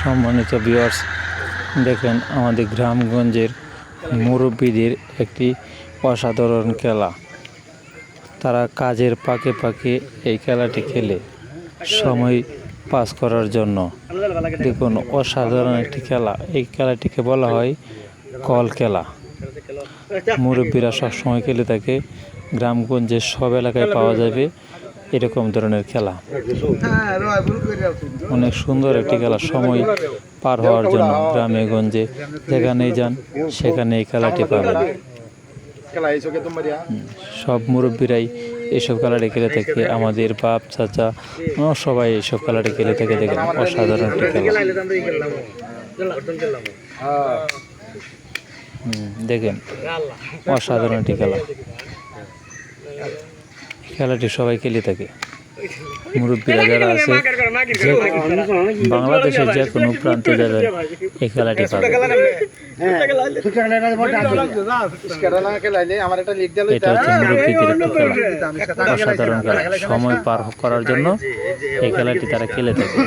সম্মানিত ভিউয়ার্স দেখেন আমাদের গ্রামগঞ্জের মুরব্বীদের একটি অসাধারণ খেলা। তারা কাজের পাকে পাকে এই খেলাটি খেলে, সময় পাস করার জন্য। দেখুন, অসাধারণ একটি খেলা। এই খেলাটিকে বলা হয় কল খেলা। মুরব্বীরা সবসময় খেলে থাকে। গ্রামগঞ্জের সব এলাকায় পাওয়া যাবে। এরকম ধরনের খেলা। অনেক সুন্দর একটি খেলা সময় পার হওয়ার জন্য গ্রামে গঞ্জে যেখানেই যান সেখানে এই খেলাটি পাবেন সব মুরব্বীরাই এইসব খেলাটি খেলে থাকে আমাদের বাপ চাচা সবাই এইসব খেলাটি খেলে থাকে দেখেন অসাধারণ একটি খেলা। দেখেন অসাধারণ একটি খেলা। খেলাটি সবাই খেলে থাকে। মুরব্বীরা যারা আছে বাংলাদেশের যে কোনো প্রান্তে যাবেন এই খেলাটি এটা হচ্ছে অসাধারণ খেলা। সময় পার করার জন্য এই খেলাটি তারা খেলে থাকে।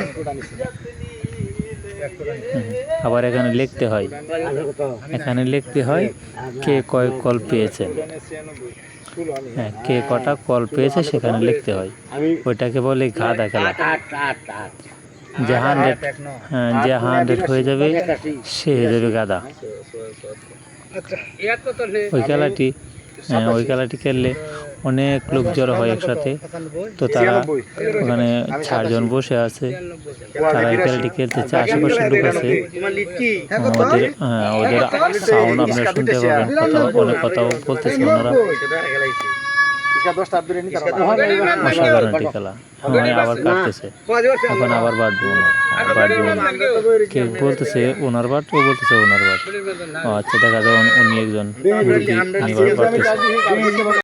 আবার এখানে লিখতে হয়। এখানে লিখতে হয়, কে কয় কল পেয়েছে। হ্যাঁ কে কটা কল পেয়েছে সেখানে লিখতে হয়। ওইটাকে বলে গাদা খেলা। যে হান্ড্রেড হ্যাঁ যে হান্ড্রেড হয়ে যাবে সে হয়ে যাবে গাদা। ওই খেলাটি হ্যাঁ ওই খেলাটি খেললে অনেক লোক জড়ো হয় একসাথে। তো তারা ওখানে চারজন বসে আছে। তারা খেলাটি খেলতেছে আশেপাশে লোক আছে। ওদের ওদের সাউন্ড আপনারা শুনতে পাবেন। কথা, অনেক কথাও বলতেছে ওনারা। অসাধারণ একটি খেলা। হ্যাঁ আবার কাটতেছে। এখন আবার বাড়বে ওনার বাড়বে ওনার। কে বলতেছে ওনার বাট, ও বলতেছে ওনার বাট। আচ্ছা দেখা যায় উনি একজন বাড়তেছে